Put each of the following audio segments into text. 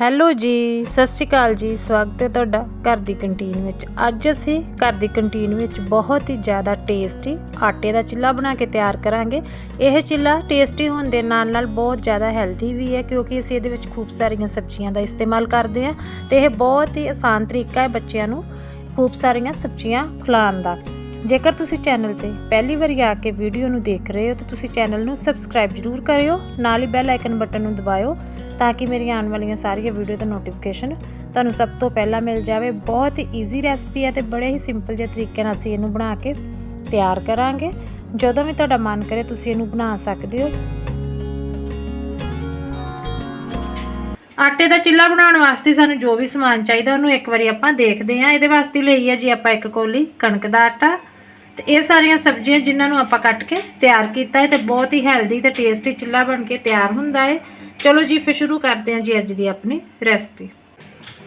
Hello ਜੀ, ਸਤਿ ਸ਼੍ਰੀ ਅਕਾਲ ਜੀ, ਸਵਾਗਤ ਹੈ ਤੁਹਾਡਾ ਘਰ ਦੀ ਕੰਟੀਨ ਵਿੱਚ। ਅੱਜ ਅਸੀਂ ਘਰ ਦੀ ਕੰਟੀਨ ਵਿੱਚ ਬਹੁਤ ਹੀ ਜ਼ਿਆਦਾ ਟੇਸਟੀ ਆਟੇ ਦਾ ਚਿੱਲਾ ਬਣਾ ਕੇ ਤਿਆਰ ਕਰਾਂਗੇ। ਇਹ ਚਿੱਲਾ ਟੇਸਟੀ ਹੋਣ ਦੇ ਨਾਲ ਨਾਲ ਬਹੁਤ ਜ਼ਿਆਦਾ ਹੈਲਦੀ ਵੀ ਹੈ, ਕਿਉਂਕਿ ਅਸੀਂ ਇਹਦੇ ਵਿੱਚ ਖੂਬ ਸਾਰੀਆਂ ਸਬਜ਼ੀਆਂ ਦਾ ਇਸਤੇਮਾਲ ਕਰਦੇ ਹਾਂ ਤੇ ਇਹ ਬਹੁਤ ਹੀ ਆਸਾਨ ਤਰੀਕਾ ਹੈ ਬੱਚਿਆਂ ਨੂੰ ਖੂਬ ਸਾਰੀਆਂ ਸਬਜ਼ੀਆਂ ਖਿਲਾਉਣ ਦਾ। ਜੇਕਰ ਤੁਸੀਂ ਚੈਨਲ ਤੇ ਪਹਿਲੀ ਵਾਰੀ ਆ ਕੇ ਵੀਡੀਓ ਨੂੰ ਦੇਖ ਰਹੇ ਹੋ ਤਾਂ ਤੁਸੀਂ ਚੈਨਲ ਨੂੰ ਸਬਸਕ੍ਰਾਈਬ ਜ਼ਰੂਰ ਕਰਿਓ, ਨਾਲ ਹੀ ਬੈਲ ਆਈਕਨ ਬਟਨ ਨੂੰ ਦਬਾਇਓ ਤਾਂ ਕਿ ਮੇਰੀਆਂ ਆਉਣ ਵਾਲੀਆਂ ਸਾਰੀਆਂ ਵੀਡੀਓ ਦਾ ਨੋਟੀਫਿਕੇਸ਼ਨ ਤੁਹਾਨੂੰ ਸਭ ਤੋਂ ਪਹਿਲਾਂ ਮਿਲ ਜਾਵੇ। ਬਹੁਤ ਹੀ ਈਜ਼ੀ ਰੈਸਪੀ ਹੈ ਤੇ ਬੜੇ ਹੀ ਸਿੰਪਲ ਜਿਹੇ ਤਰੀਕੇ ਨਾਲ ਅਸੀਂ ਇਹਨੂੰ ਬਣਾ ਕੇ ਤਿਆਰ ਕਰਾਂਗੇ। ਜਦੋਂ ਵੀ ਤੁਹਾਡਾ ਮਨ ਕਰੇ ਤੁਸੀਂ ਇਹਨੂੰ ਬਣਾ ਸਕਦੇ ਹੋ। ਆਟੇ ਦਾ ਚਿੱਲਾ ਬਣਾਉਣ ਵਾਸਤੇ ਸਾਨੂੰ ਜੋ ਵੀ ਸਮਾਨ ਚਾਹੀਦਾ ਉਹਨੂੰ ਇੱਕ ਵਾਰੀ ਆਪਾਂ ਦੇਖਦੇ ਹਾਂ। ਇਹਦੇ ਵਾਸਤੇ ਲਈ ਹੈ ਜੀ ਆਪਾਂ ਇੱਕ ਕੋਲੀ ਕਣਕ ਦਾ ਆਟਾ ਤੇ ਇਹ ਸਾਰੀਆਂ ਸਬਜ਼ੀਆਂ ਜਿਨ੍ਹਾਂ ਨੂੰ ਆਪਾਂ ਕੱਟ ਕੇ ਤਿਆਰ ਕੀਤਾ ਹੈ ਤੇ ਬਹੁਤ ਹੀ ਹੈਲਦੀ ਤੇ ਟੇਸਟੀ ਚਿੱਲਾ ਬਣ ਕੇ ਤਿਆਰ ਹੁੰਦਾ ਹੈ। ਚਲੋ ਜੀ, ਫਿਰ ਸ਼ੁਰੂ ਕਰਦੇ ਹਾਂ ਜੀ ਅੱਜ ਦੀ ਆਪਣੀ ਰੈਸਪੀ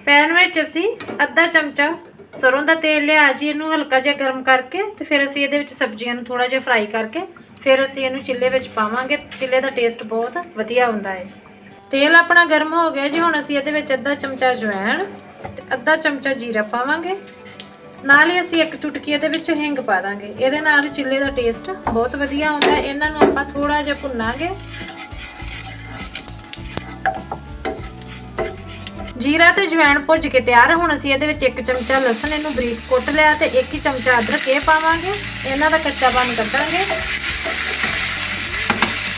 ਪੈਨ ਵਿੱਚ ਅਸੀਂ ਅੱਧਾ ਚਮਚਾ ਸਰੋਂ ਦਾ ਤੇਲ ਲਿਆ ਜੀ, ਇਹਨੂੰ ਹਲਕਾ ਜਿਹਾ ਗਰਮ ਕਰਕੇ ਤੇ ਫਿਰ ਅਸੀਂ ਇਹਦੇ ਵਿੱਚ ਸਬਜ਼ੀਆਂ ਨੂੰ ਥੋੜਾ ਜਿਹਾ ਫਰਾਈ ਕਰਕੇ ਫਿਰ ਅਸੀਂ ਇਹਨੂੰ ਚਿੱਲੇ ਵਿੱਚ ਪਾਵਾਂਗੇ। ਚਿੱਲੇ ਦਾ ਟੇਸਟ ਬਹੁਤ ਵਧੀਆ ਹੁੰਦਾ ਹੈ। ਤੇਲ ਆਪਣਾ ਗਰਮ ਹੋ ਗਿਆ ਜੀ, ਹੁਣ ਅਸੀਂ ਇਹਦੇ ਵਿੱਚ ਅੱਧਾ ਚਮਚਾ ਜਵੈਣ ਤੇ ਅੱਧਾ ਚਮਚਾ ਜੀਰਾ ਪਾਵਾਂਗੇ। ਨਾਲ ਹੀ ਅਸੀਂ ਇੱਕ ਚੁਟਕੀ ਇਹਦੇ ਵਿੱਚ ਹਿੰਗ ਪਾ ਦਾਂਗੇ। ਇਹਦੇ ਨਾਲ ਚਿੱਲੇ ਦਾ ਟੇਸਟ ਬਹੁਤ ਵਧੀਆ ਹੁੰਦਾ ਇਹਨਾਂ ਨੂੰ ਆਪਾਂ ਥੋੜਾ ਜਿਹਾ ਭੁੰਨਾਂਗੇ। ਜੀਰਾ ਤੇ ਜਵੈਣ ਭੁੱਜ ਕੇ ਤਿਆਰ ਹੁਣ ਅਸੀਂ ਇਹਦੇ ਵਿੱਚ ਇੱਕ ਚਮਚਾ ਲਸਣ, ਇਹਨੂੰ ਬਰੀਕ ਕੁੱਟ ਲਿਆ ਤੇ ਇੱਕ ਹੀ ਚਮਚਾ ਅਦਰਕ ਇਹ ਪਾਵਾਂਗੇ। ਇਹਨਾਂ ਦਾ ਕੱਚਾਪਨ ਕੱਢਾਂਗੇ।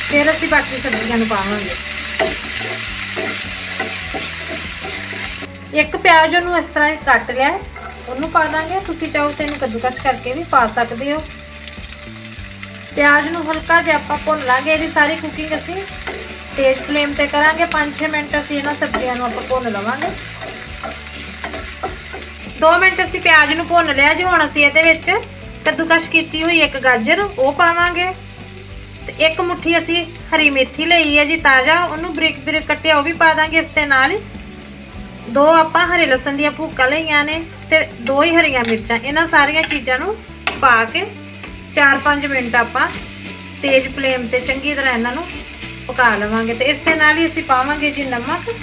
ਫਿਰ ਅਸੀਂ ਬਾਕੀ ਸਬਜ਼ੀਆਂ ਨੂੰ ਪਾਵਾਂਗੇ। ਇੱਕ ਪਿਆਜ਼ ਨੂੰ ਇਸ ਤਰ੍ਹਾਂ ਕੱਟ ਲਿਆ ਉਹਨੂੰ ਪਾ ਦਾਂਗੇ। ਤੁਸੀਂ ਚਾਹੋ ਤੇ ਇਹਨੂੰ ਕੱਦੂਕਸ ਕਰਕੇ ਵੀ ਪਾ ਸਕਦੇ ਹੋ। ਪਿਆਜ਼ ਨੂੰ ਹਲਕਾ ਜਿਹਾ ਆਪਾਂ ਭੁੰਨ ਲਾਂਗੇ। ਇਹਦੀ ਸਾਰੀ ਕੁਕਿੰਗ ਅਸੀਂ ਤੇਜ਼ ਫਲੇਮ ਤੇ ਕਰਾਂਗੇ। 5-6 ਮਿੰਟ ਅਸੀਂ ਇਹਨਾਂ ਸਬਜ਼ੀਆਂ ਨੂੰ ਆਪਾਂ ਭੁੰਨ ਲਵਾਂਗੇ। 2 ਮਿੰਟ ਅਸੀਂ ਪਿਆਜ਼ ਨੂੰ ਭੁੰਨ ਲਿਆ ਜੀ। ਹੁਣ ਅਸੀਂ ਇਹਦੇ ਵਿੱਚ ਕੱਦੂਕਸ ਕੀਤੀ ਹੋਈ ਇੱਕ ਗਾਜਰ, ਉਹ ਪਾਵਾਂਗੇ। ਤੇ ਇੱਕ ਮੁਠੀ ਅਸੀਂ ਹਰੀ ਮੇਥੀ ਲਈ ਹੈ ਜੀ। ਤਾਜ਼ਾ ਉਹਨੂੰ ਬਰੀਕ ਬਰੀਕ ਕੱਟਿਆ ਉਹ ਵੀ ਪਾ ਦਾਂਗੇ ਇਸ ਦੇ ਨਾਲ ਹੀ। ਦੋ ਆਪਾਂ ਹਰੇ ਲਸਣ ਦੀਆਂ ਭੁੱਕਾਂ ਲਈਆਂ ਨੇ ਤੇ ਦੋ ਹੀ ਹਰੀਆਂ ਮਿਰਚਾਂ। ਇਹਨਾਂ ਸਾਰੀਆਂ ਚੀਜ਼ਾਂ ਨੂੰ ਪਾ ਕੇ 4-5 ਮਿੰਟ ਆਪਾਂ ਤੇਜ਼ ਫਲੇਮ ਤੇ ਚੰਗੀ ਤਰ੍ਹਾਂ ਇਹਨਾਂ ਨੂੰ ਪਕਾ ਲਵਾਂਗੇ ਤੇ ਇਸ ਦੇ ਨਾਲ ਹੀ ਅਸੀਂ ਪਾਵਾਂਗੇ ਜੀ ਨਮਕ।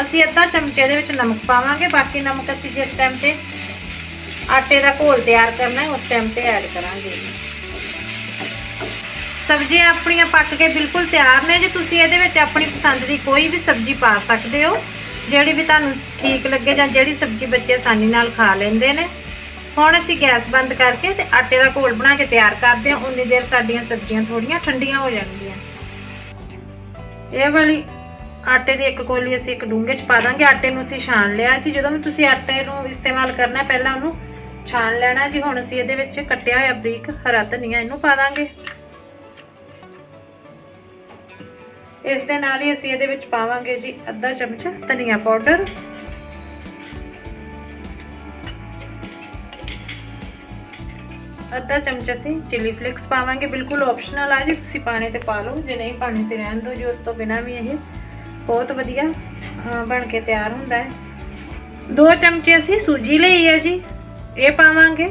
ਅਸੀਂ ਅੱਧਾ ਚਮਚੇ ਦੇ ਵਿੱਚ ਨਮਕ ਪਾਵਾਂਗੇ, ਬਾਕੀ ਨਮਕ ਅਸੀਂ ਜਿਸ ਟਾਈਮ ਤੇ ਆਟੇ ਦਾ ਘੋਲ ਤਿਆਰ ਕਰਨਾ ਹੈ, ਉਸ ਟਾਈਮ ਤੇ ਐਡ ਕਰਾਂਗੇ। ਸਬਜ਼ੀਆਂ ਆਪਣੀਆਂ ਪੱਕ ਕੇ ਬਿਲਕੁਲ ਤਿਆਰ ਨੇ ਜੀ, ਤੁਸੀਂ ਇਹਦੇ ਵਿੱਚ ਆਪਣੀ ਪਸੰਦ ਦੀ ਕੋਈ ਵੀ ਸਬਜ਼ੀ ਪਾ ਸਕਦੇ ਹੋ। ਜਿਹੜੀ ਵੀ ਤੁਹਾਨੂੰ ਠੀਕ ਲੱਗੇ ਜਾਂ ਜਿਹੜੀ ਸਬਜ਼ੀ ਬੱਚੇ ਆਸਾਨੀ ਨਾਲ ਖਾ ਲੈਂਦੇ ਨੇ, ਹੁਣ ਅਸੀਂ ਗੈਸ ਬੰਦ ਕਰਕੇ ਤੇ ਆਟੇ ਦਾ ਘੋਲ ਬਣਾ ਕੇ ਤਿਆਰ ਕਰਦੇ ਹਾਂ, ਉਨੀ ਦੇਰ ਸਾਡੀਆਂ ਸਬਜ਼ੀਆਂ ਥੋੜੀਆਂ ਠੰਡੀਆਂ ਹੋ ਜਾਣਗੀਆਂ। ਇਹ ਵਾਲੀ ਆਟੇ ਦੀ ਇੱਕ ਕੋਲੀ ਅਸੀਂ ਇੱਕ ਡੂੰਘੇ 'ਚ ਪਾ ਦਾਂਗੇ, ਆਟੇ ਨੂੰ ਅਸੀਂ ਛਾਣ ਲਿਆ ਜੀ। ਜਦੋਂ ਵੀ ਤੁਸੀਂ ਆਟੇ ਨੂੰ ਇਸਤੇਮਾਲ ਕਰਨਾ, ਪਹਿਲਾਂ ਉਹਨੂੰ ਛਾਣ ਲੈਣਾ ਜੀ। ਹੁਣ ਅਸੀਂ ਇਹਦੇ ਵਿੱਚ ਕੱਟਿਆ ਹੋਇਆ ਬਰੀਕ ਹਰਾ ਧਨੀਆ ਇਹਨੂੰ ਪਾ ਦਾਂਗੇ। ਇਸ ਦੇ ਨਾਲ ਹੀ ਅਸੀਂ ਇਹਦੇ ਵਿੱਚ ਪਾਵਾਂਗੇ ਜੀ ਅੱਧਾ ਚਮਚਾ ਧਨੀਆ ਪਾਊਡਰ। ਅੱਧਾ ਚਮਚਾ ਅਸੀਂ ਚਿੱਲੀ ਫਲੇਕਸ ਪਾਵਾਂਗੇ, ਬਿਲਕੁਲ ਆਪਸ਼ਨਲ ਆ ਜੀ, ਤੁਸੀਂ ਪਾਣੇ ਤੇ ਪਾ ਲਓ, ਜੇ ਨਹੀਂ ਪਾਣੇ ਤੇ ਰਹਿਣ ਦਿਓ ਜੀ, ਉਸ ਤੋਂ ਬਿਨਾ ਵੀ ਇਹ ਬਹੁਤ ਵਧੀਆ ਬਣ ਕੇ ਤਿਆਰ ਹੁੰਦਾ ਹੈ। ਦੋ ਚਮਚੇ ਅਸੀਂ ਸੂਜੀ ਲਈ ਹੈ ਜੀ, ਇਹ ਪਾਵਾਂਗੇ,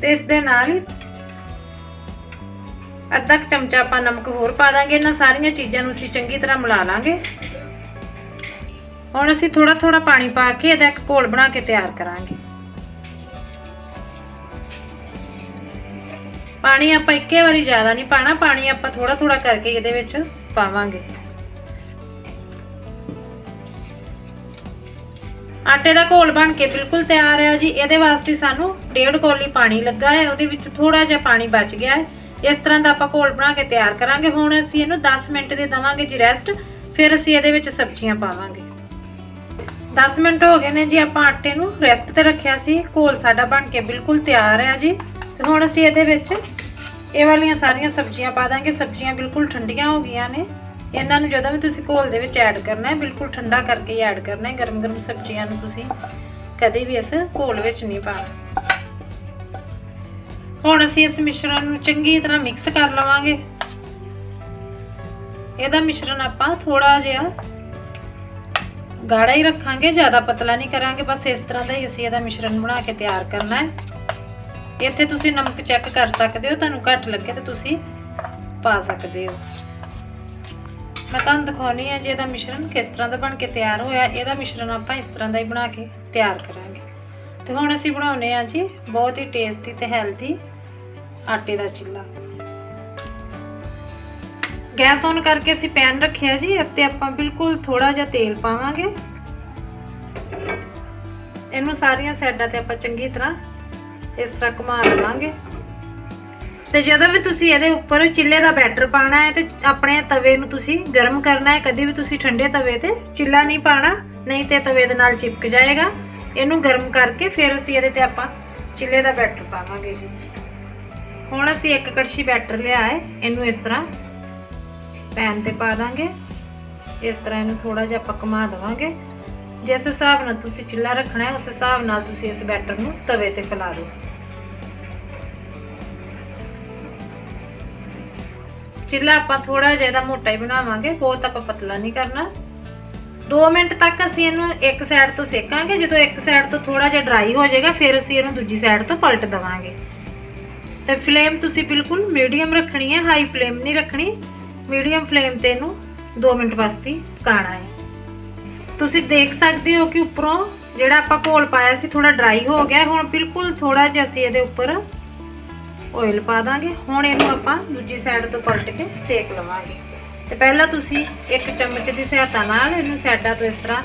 ਤੇ ਇਸ ਦੇ ਨਾਲ ਹੀ ਅੱਧਾ ਕੁ ਚਮਚਾ ਆਪਾਂ ਨਮਕ ਹੋਰ ਪਾ ਦਾਂਗੇ, ਇਹਨਾਂ ਸਾਰੀਆਂ ਚੀਜ਼ਾਂ ਨੂੰ ਅਸੀਂ ਚੰਗੀ ਤਰ੍ਹਾਂ ਮਿਲਾ ਲਾਂਗੇ। ਹੁਣ ਅਸੀਂ ਥੋੜਾ ਥੋੜਾ ਪਾਣੀ ਪਾ ਕੇ ਇਹਦਾ ਇੱਕ ਘੋਲ ਬਣਾ ਕੇ ਤਿਆਰ ਕਰਾਂਗੇ। ਪਾਣੀ ਆਪਾਂ ਇੱਕੇ ਵਾਰੀ ਜ਼ਿਆਦਾ ਨਹੀਂ ਪਾਣਾ, ਪਾਣੀ ਆਪਾਂ ਥੋੜਾ ਥੋੜਾ ਕਰਕੇ ਇਹਦੇ ਵਿੱਚ ਪਾਵਾਂਗੇ। ਆਟੇ ਦਾ ਘੋਲ ਬਣ ਕੇ ਬਿਲਕੁਲ ਤਿਆਰ ਹੈ ਜੀ, ਇਹਦੇ ਵਾਸਤੇ ਸਾਨੂੰ ਡੇਢ ਕੋਲੀ ਪਾਣੀ ਲੱਗਾ ਹੈ, ਉਹਦੇ ਵਿੱਚ ਥੋੜਾ ਜਿਹਾ ਪਾਣੀ ਬਚ ਗਿਆ ਹੈ। ਇਸ ਤਰ੍ਹਾਂ ਦਾ ਆਪਾਂ ਘੋਲ ਬਣਾ ਕੇ ਤਿਆਰ ਕਰਾਂਗੇ। ਹੁਣ ਅਸੀਂ ਇਹਨੂੰ 10 ਮਿੰਟ ਦੇ ਦਵਾਂਗੇ ਜੀ ਰੈਸਟ ਫਿਰ ਅਸੀਂ ਇਹਦੇ ਵਿੱਚ ਸਬਜ਼ੀਆਂ ਪਾਵਾਂਗੇ। 10 ਮਿੰਟ ਹੋ ਗਏ ਨੇ ਜੀ ਆਪਾਂ ਆਟੇ ਨੂੰ ਰੈਸਟ ਤੇ ਰੱਖਿਆ ਸੀ। ਘੋਲ ਸਾਡਾ ਬਣ ਕੇ ਬਿਲਕੁਲ ਤਿਆਰ ਹੈ ਜੀ। ਤੇ ਹੁਣ ਅਸੀਂ ਇਹਦੇ ਵਿੱਚ ਇਹ ਵਾਲੀਆਂ ਸਾਰੀਆਂ ਸਬਜ਼ੀਆਂ ਪਾ ਦਾਂਗੇ। ਸਬਜ਼ੀਆਂ ਬਿਲਕੁਲ ਠੰਡੀਆਂ ਹੋ ਗਈਆਂ ਨੇ। ਇਹਨਾਂ ਨੂੰ ਜਦੋਂ ਵੀ ਤੁਸੀਂ ਘੋਲ ਦੇ ਵਿੱਚ ਐਡ ਕਰਨਾ ਹੈ, ਬਿਲਕੁਲ ਠੰਡਾ ਕਰਕੇ ਹੀ ਐਡ ਕਰਨਾ ਹੈ। ਗਰਮ ਗਰਮ ਸਬਜ਼ੀਆਂ ਨੂੰ ਤੁਸੀਂ ਕਦੇ ਵੀ ਇਸ ਘੋਲ ਵਿੱਚ ਨਹੀਂ ਪਾਣਾ। ਹੁਣ ਅਸੀਂ ਇਸ ਮਿਸ਼ਰਣ ਨੂੰ ਚੰਗੀ ਤਰ੍ਹਾਂ ਮਿਕਸ ਕਰ ਲਵਾਂਗੇ। ਇਹਦਾ ਮਿਸ਼ਰਣ ਆਪਾਂ ਥੋੜਾ ਜਿਹਾ ਗਾੜਾ ਹੀ ਰੱਖਾਂਗੇ, ਜ਼ਿਆਦਾ ਪਤਲਾ ਨਹੀਂ ਕਰਾਂਗੇ। ਬਸ ਇਸ ਤਰ੍ਹਾਂ ਦਾ ਹੀ ਅਸੀਂ ਇਹਦਾ ਮਿਸ਼ਰਣ ਬਣਾ ਕੇ ਤਿਆਰ ਕਰਨਾ ਹੈ। ਇੱਥੇ ਤੁਸੀਂ ਨਮਕ ਚੈੱਕ ਕਰ ਸਕਦੇ ਹੋ, ਤੁਹਾਨੂੰ ਘੱਟ ਲੱਗੇ ਤਾਂ ਤੁਸੀਂ ਪਾ ਸਕਦੇ ਹੋ। ਮੈਂ ਤੁਹਾਨੂੰ ਦਿਖਾਉਣੀ ਹੈ ਜੀ ਇਹਦਾ ਮਿਸ਼ਰਣ ਕਿਸ ਤਰ੍ਹਾਂ ਦਾ ਬਣ ਕੇ ਤਿਆਰ ਹੋਇਆ। ਇਹਦਾ ਮਿਸ਼ਰਣ ਆਪਾਂ ਇਸ ਤਰ੍ਹਾਂ ਦਾ ਹੀ ਬਣਾ ਕੇ ਤਿਆਰ ਕਰਾਂਗੇ। ਤੇ ਹੁਣ ਅਸੀਂ ਬਣਾਉਨੇ ਆ ਜੀ ਬਹੁਤ ਹੀ ਟੇਸਟੀ ਤੇ ਹੈਲਦੀ ਆਟੇ ਦਾ ਚਿੱਲਾ। ਗੈਸ ਔਨ ਕਰਕੇ ਅਸੀਂ ਪੈਨ ਰੱਖਿਆ ਜੀ ਇਸ ਤੇ ਆਪਾਂ ਬਿਲਕੁਲ ਥੋੜਾ ਜਿਹਾ ਤੇਲ ਪਾਵਾਂਗੇ। ਇਹਨੂੰ ਸਾਰੀਆਂ ਸਾਈਡਾਂ ਤੇ ਆਪਾਂ ਚੰਗੀ ਤਰ੍ਹਾਂ ਇਸ ਤਰ੍ਹਾਂ ਘੁਮਾ ਲਵਾਂਗੇ ਤੇ ਜਦੋਂ ਵੀ ਤੁਸੀਂ ਇਹਦੇ ਉੱਪਰ ਚਿੱਲੇ ਦਾ ਬੈਟਰ ਪਾਣਾ ਹੈ ਤੇ ਆਪਣੇ ਤਵੇ ਨੂੰ ਤੁਸੀਂ ਗਰਮ ਕਰਨਾ ਹੈ, ਕਦੇ ਵੀ ਤੁਸੀਂ ਠੰਡੇ ਤਵੇ ਤੇ ਚਿੱਲਾ ਨਹੀਂ ਪਾਣਾ ਨਹੀਂ ਤੇ ਤਵੇ ਦੇ ਨਾਲ ਚਿਪਕ ਜਾਏਗਾ। ਇਹਨੂੰ ਗਰਮ ਕਰਕੇ ਫਿਰ ਅਸੀਂ ਇਹਦੇ ਤੇ ਆਪਾਂ ਚਿੱਲੇ ਦਾ ਬੈਟਰ ਪਾਵਾਂਗੇ ਜੀ। ਹੁਣ ਅਸੀਂ ਇੱਕ ਕੜਛੀ ਬੈਟਰ ਲਿਆ ਹੈ, ਇਹਨੂੰ ਇਸ ਤਰ੍ਹਾਂ ਪੈਨ ਤੇ ਪਾ ਦਾਂਗੇ। ਇਸ ਤਰ੍ਹਾਂ ਇਹਨੂੰ ਥੋੜਾ ਜਿਹਾ ਆਪਾਂ ਘੁਮਾ ਦੇਵਾਂਗੇ। ਜਿਸ ਹਿਸਾਬ ਨਾਲ ਤੁਸੀਂ ਚਿੱਲਾ ਰੱਖਣਾ ਹੈ, ਉਸ ਹਿਸਾਬ ਨਾਲ ਤੁਸੀਂ ਇਸ ਬੈਟਰ ਨੂੰ ਤਵੇ ਤੇ ਫੈਲਾ ਦਿਓ। ਚਿੱਲਾ ਆਪਾਂ ਥੋੜਾ ਜਿਹਾ ਇਹਦਾ ਮੋਟਾ ਹੀ ਬਣਾਵਾਂਗੇ, ਬਹੁਤ ਆਪਾਂ ਪਤਲਾ ਨਹੀਂ ਕਰਨਾ। 2 ਮਿੰਟ ਤੱਕ ਅਸੀਂ ਇਹਨੂੰ ਇੱਕ ਸਾਈਡ ਤੋਂ ਸੇਕਾਂਗੇ, ਜਦੋਂ ਇੱਕ ਸਾਈਡ ਤੋਂ ਥੋੜਾ ਜਿਹਾ ਡਰਾਈ ਹੋ ਜਾਏਗਾ, ਫਿਰ ਅਸੀਂ ਇਹਨੂੰ ਦੂਜੀ ਸਾਈਡ ਤੋਂ ਪਲਟ ਦੇਵਾਂਗੇ। ਤੇ ਫਲੇਮ ਤੁਸੀਂ ਬਿਲਕੁਲ ਮੀਡੀਅਮ ਰੱਖਣੀ ਹੈ, ਹਾਈ ਫਲੇਮ ਨਹੀਂ ਰੱਖਣੀ। ਮੀਡੀਅਮ ਫਲੇਮ ਤੇ ਇਹਨੂੰ 2 ਮਿੰਟ ਵਾਸਤੇ ਕਾਣਾ ਹੈ। ਤੁਸੀਂ ਦੇਖ ਸਕਦੇ ਹੋ ਕਿ ਉੱਪਰੋਂ ਜਿਹੜਾ ਆਪਾਂ ਘੋਲ ਪਾਇਆ ਸੀ ਥੋੜਾ ਡਰਾਈ ਹੋ ਗਿਆ। ਹੁਣ ਬਿਲਕੁਲ ਥੋੜਾ ਜਿਹਾ ਅਸੀਂ ਇਹਦੇ ਉੱਪਰ ਆਇਲ ਪਾ ਦਾਂਗੇ। ਹੁਣ ਇਹਨੂੰ ਆਪਾਂ ਦੂਜੀ ਸਾਈਡ ਤੋਂ ਪਲਟ ਕੇ ਸੇਕ ਲਵਾਂਗੇ। ਤੇ ਪਹਿਲਾਂ ਤੁਸੀਂ ਇੱਕ ਚਮਚ ਦੀ ਸਹਾਇਤਾ ਨਾਲ ਇਹਨੂੰ ਸਾਈਡਾਂ ਤੋਂ ਇਸ ਤਰ੍ਹਾਂ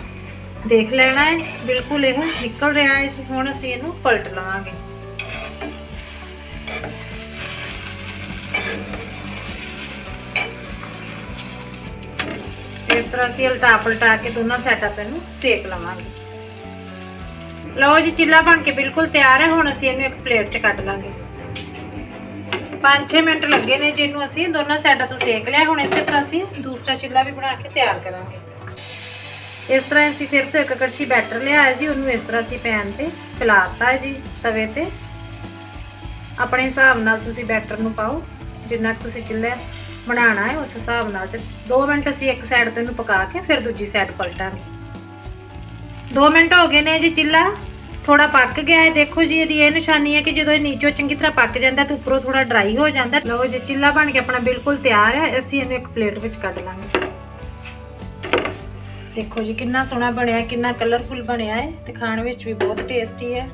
ਦੇਖ ਲੈਣਾ ਹੈ। ਬਿਲਕੁਲ ਇਹ ਨਿਕਲ ਰਿਹਾ ਹੈ ਹੁਣ ਅਸੀਂ ਇਹਨੂੰ ਪਲਟ ਲਵਾਂਗੇ। ਇਸ ਤਰ੍ਹਾਂ ਅਸੀਂ ਉਲਟਾ ਪਲਟਾ ਕੇ ਦੋਨਾਂ ਸਾਈਡਾਂ ਤੇ ਇਹਨੂੰ ਸੇਕ ਲਵਾਂਗੇ। ਲਓ ਜੀ, ਚਿੱਲਾ ਬਣ ਕੇ ਬਿਲਕੁਲ ਤਿਆਰ ਹੈ। ਹੁਣ ਅਸੀਂ ਇਹਨੂੰ ਇੱਕ ਪਲੇਟ 'ਚ ਕੱਢ ਲਾਂਗੇ। 5-6 ਮਿੰਟ ਲੱਗੇ ਨੇ ਜਿਹਨੂੰ ਅਸੀਂ ਦੋਨਾਂ ਸਾਈਡਾਂ ਤੋਂ ਸੇਕ ਲਿਆ। ਹੁਣ ਇਸੇ ਤਰ੍ਹਾਂ ਅਸੀਂ ਦੂਸਰਾ ਚਿੱਲਾ ਵੀ ਬਣਾ ਕੇ ਤਿਆਰ ਕਰਾਂਗੇ। ਇਸ ਤਰ੍ਹਾਂ ਅਸੀਂ ਫਿਰ ਤੋਂ ਇੱਕ ਕੜਛੀ ਬੈਟਰ ਲਿਆ ਹੈ ਜੀ। ਉਹਨੂੰ ਇਸ ਤਰ੍ਹਾਂ ਅਸੀਂ ਪੈਨ ਤੇ ਫੈਲਾਤਾ ਜੀ ਤਵੇ ਤੇ। ਆਪਣੇ ਹਿਸਾਬ ਨਾਲ ਤੁਸੀਂ ਬੈਟਰ ਨੂੰ ਪਾਓ। ਜਿੰਨਾ ਕੁ ਤੁਸੀਂ ਚਿੱਲਾ ਬਣਾਉਣਾ ਹੈ ਉਸ ਹਿਸਾਬ ਨਾਲ ਤੇ 2 ਮਿੰਟ ਅਸੀਂ ਇੱਕ ਸਾਈਡ ਤੋਂ ਇਹਨੂੰ ਪਕਾ ਕੇ ਫਿਰ ਦੂਜੀ ਸਾਈਡ ਪਲਟਾਂਗੇ। 2 ਮਿੰਟ ਹੋ ਗਏ ਨੇ ਜੀ ਚਿੱਲਾ ਥੋੜਾ ਪੱਕ ਗਿਆ ਹੈ। ਦੇਖੋ ਜੀ ਇਹਦੀ ਇਹ ਨਿਸ਼ਾਨੀ ਹੈ ਕਿ ਜਦੋਂ ਇਹ ਨੀਚੋਂ ਚੰਗੀ ਤਰ੍ਹਾਂ ਪੱਕ ਜਾਂਦਾ ਤੇ ਉੱਪਰੋਂ ਥੋੜਾ ਡਰਾਈ ਹੋ ਜਾਂਦਾ। ਲਓ ਜੀ ਚਿੱਲਾ ਬਣ ਕੇ ਆਪਣਾ ਬਿਲਕੁਲ ਤਿਆਰ ਹੈ। ਅਸੀਂ ਇਹਨੂੰ ਇੱਕ ਪਲੇਟ ਵਿੱਚ ਕੱਢ ਲਾਂਗੇ। ਦੇਖੋ ਜੀ ਕਿੰਨਾ ਸੋਹਣਾ ਬਣਿਆ ਕਿੰਨਾ ਕਲਰਫੁਲ ਬਣਿਆ ਹੈ ਤੇ ਖਾਣ ਵਿੱਚ ਵੀ ਬਹੁਤ ਟੇਸਟੀ ਹੈ।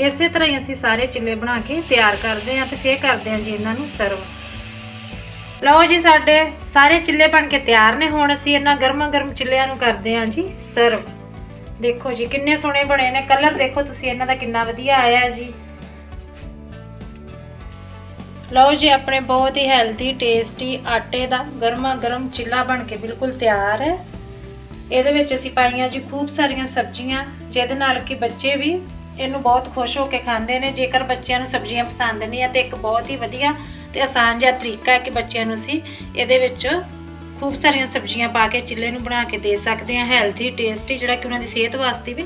ਇਸੇ ਤਰ੍ਹਾਂ ਹੀ ਅਸੀਂ ਸਾਰੇ ਚਿੱਲੇ ਬਣਾ ਕੇ ਤਿਆਰ ਕਰਦੇ ਹਾਂ ਤੇ ਫੇਰ ਕਰਦੇ ਹਾਂ ਜੀ ਇਹਨਾਂ ਨੂੰ ਸਰਵ ਲਓ ਜੀ, ਸਾਡੇ ਸਾਰੇ ਚਿੱਲੇ ਬਣ ਕੇ ਤਿਆਰ ਨੇ। ਹੁਣ ਅਸੀਂ ਇਹਨਾਂ ਗਰਮਾ ਗਰਮ ਚਿੱਲਿਆਂ ਨੂੰ ਕਰਦੇ ਹਾਂ ਜੀ ਸਰਵ ਦੇਖੋ ਜੀ, ਕਿੰਨੇ ਸੋਹਣੇ ਬਣੇ ਨੇ। ਕਲਰ ਦੇਖੋ ਤੁਸੀਂ, ਇਹਨਾਂ ਦਾ ਕਿੰਨਾ ਵਧੀਆ ਆਇਆ ਜੀ। ਲਓ ਜੀ, ਆਪਣੇ ਬਹੁਤ ਹੀ ਹੈਲਦੀ ਟੇਸਟੀ ਆਟੇ ਦਾ ਗਰਮਾ ਗਰਮ ਚਿੱਲਾ ਬਣ ਕੇ ਬਿਲਕੁਲ ਤਿਆਰ ਹੈ। ਇਹਦੇ ਵਿੱਚ ਅਸੀਂ ਪਾਈਆਂ ਜੀ ਖੂਬ ਸਾਰੀਆਂ ਸਬਜ਼ੀਆਂ, ਜਿਹਦੇ ਨਾਲ ਕਿ ਬੱਚੇ ਵੀ ਇਹਨੂੰ ਬਹੁਤ ਖੁਸ਼ ਹੋ ਕੇ ਖਾਂਦੇ ਨੇ। ਜੇਕਰ ਬੱਚਿਆਂ ਨੂੰ ਸਬਜ਼ੀਆਂ ਪਸੰਦ ਨਹੀਂ ਆ, ਤੇ ਇੱਕ ਬਹੁਤ ਹੀ ਵਧੀਆ ਤੇ ਆਸਾਨ ਜਿਹਾ ਤਰੀਕਾ ਹੈ ਕਿ ਬੱਚਿਆਂ ਨੂੰ ਅਸੀਂ ਇਹਦੇ ਵਿੱਚ ਖੂਬ ਸਾਰੀਆਂ ਸਬਜ਼ੀਆਂ ਪਾ ਕੇ ਚਿੱਲੇ ਨੂੰ ਬਣਾ ਕੇ ਦੇ ਸਕਦੇ ਹਾਂ ਹੈਲਥੀ ਟੇਸਟੀ ਜਿਹੜਾ ਕਿ ਉਹਨਾਂ ਦੀ ਸਿਹਤ ਵਾਸਤੇ ਵੀ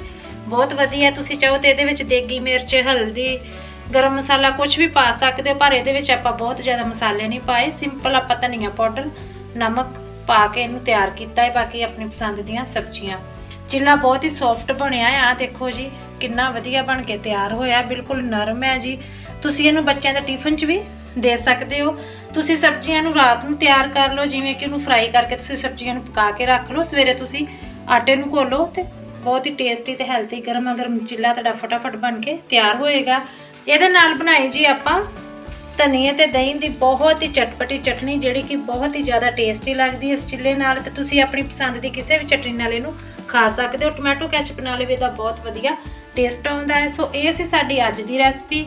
ਬਹੁਤ ਵਧੀਆ ਤੁਸੀਂ ਚਾਹੋ ਤੇ ਇਹਦੇ ਵਿੱਚ ਦੇਗੀ ਮਿਰਚ, ਹਲਦੀ, ਗਰਮ ਮਸਾਲਾ ਕੁਝ ਵੀ ਪਾ ਸਕਦੇ ਹੋ, ਪਰ ਇਹਦੇ ਵਿੱਚ ਆਪਾਂ ਬਹੁਤ ਜ਼ਿਆਦਾ ਮਸਾਲੇ ਨਹੀਂ ਪਾਏ। ਸਿੰਪਲ ਆਪਾਂ ਧਨੀਆ ਪਾਊਡਰ, ਨਮਕ ਪਾ ਕੇ ਇਹਨੂੰ ਤਿਆਰ ਕੀਤਾ ਹੈ, ਬਾਕੀ ਆਪਣੀ ਪਸੰਦ ਦੀਆਂ ਸਬਜ਼ੀਆਂ। ਚਿੱਲਾ ਬਹੁਤ ਹੀ ਸੌਫਟ ਬਣਿਆ ਹੈ। ਆ ਦੇਖੋ ਜੀ, ਕਿੰਨਾ ਵਧੀਆ ਬਣ ਕੇ ਤਿਆਰ ਹੋਇਆ, ਬਿਲਕੁਲ ਨਰਮ ਹੈ ਜੀ। ਤੁਸੀਂ ਇਹਨੂੰ ਬੱਚਿਆਂ ਦੇ ਟਿਫਨ 'ਚ ਵੀ ਦੇ ਸਕਦੇ ਹੋ। ਤੁਸੀਂ ਸਬਜ਼ੀਆਂ ਨੂੰ ਰਾਤ ਨੂੰ ਤਿਆਰ ਕਰ ਲਓ, ਜਿਵੇਂ ਕਿ ਉਹਨੂੰ ਫਰਾਈ ਕਰਕੇ ਤੁਸੀਂ ਸਬਜ਼ੀਆਂ ਨੂੰ ਪਕਾ ਕੇ ਰੱਖ ਲਓ। ਸਵੇਰੇ ਤੁਸੀਂ ਆਟੇ ਨੂੰ ਘੋਲੋ ਤੇ ਬਹੁਤ ਹੀ ਟੇਸਟੀ ਤੇ ਹੈਲਥੀ ਗਰਮਾ ਗਰਮ ਚਿੱਲਾ ਤੁਹਾਡਾ ਫਟਾਫਟ ਬਣ ਕੇ ਤਿਆਰ ਹੋਏਗਾ। ਇਹਦੇ ਨਾਲ ਬਣਾਈ ਜੀ ਆਪਾਂ ਧਨੀਏ ਤੇ ਦਹੀਂ ਦੀ ਬਹੁਤ ਹੀ ਚਟਪਟੀ ਚਟਨੀ, ਜਿਹੜੀ ਕਿ ਬਹੁਤ ਹੀ ਜ਼ਿਆਦਾ ਟੇਸਟੀ ਲੱਗਦੀ ਹੈ ਇਸ ਚਿੱਲੇ ਨਾਲ ਤੇ ਤੁਸੀਂ ਆਪਣੀ ਪਸੰਦ ਦੀ ਕਿਸੇ ਵੀ ਚਟਨੀ ਨਾਲ ਇਹਨੂੰ ਖਾ ਸਕਦੇ ਹੋ। ਟੋਮੈਟੋ ਕੈਚਪ ਨਾਲ ਵੀ ਇਹਦਾ ਬਹੁਤ ਵਧੀਆ ਟੇਸਟ ਆਉਂਦਾ ਹੈ। ਸੋ ਇਹ ਸੀ ਸਾਡੀ ਅੱਜ ਦੀ ਰੈਸਪੀ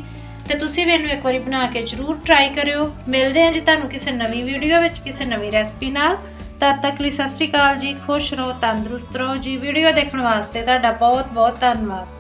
ਤੇ ਤੁਸੀਂ ਵੀ ਇਹਨੂੰ ਇੱਕ ਵਾਰੀ ਬਣਾ ਕੇ ਜਰੂਰ ਟਰਾਈ ਕਰਿਓ। ਮਿਲਦੇ ਹਾਂ ਜੀ ਤੁਹਾਨੂੰ ਕਿਸੇ ਨਵੀਂ ਵੀਡੀਓ ਵਿੱਚ, ਕਿਸੇ ਨਵੀਂ ਰੈਸਪੀ ਨਾਲ। ਤਦ ਤੱਕ ਲਈ ਸਤਿ ਸ਼੍ਰੀ ਅਕਾਲ ਜੀ, ਖੁਸ਼ ਰਹੋ, ਤੰਦਰੁਸਤ ਰਹੋ ਜੀ। ਵੀਡੀਓ ਦੇਖਣ ਵਾਸਤੇ ਤੁਹਾਡਾ ਬਹੁਤ ਬਹੁਤ ਧੰਨਵਾਦ।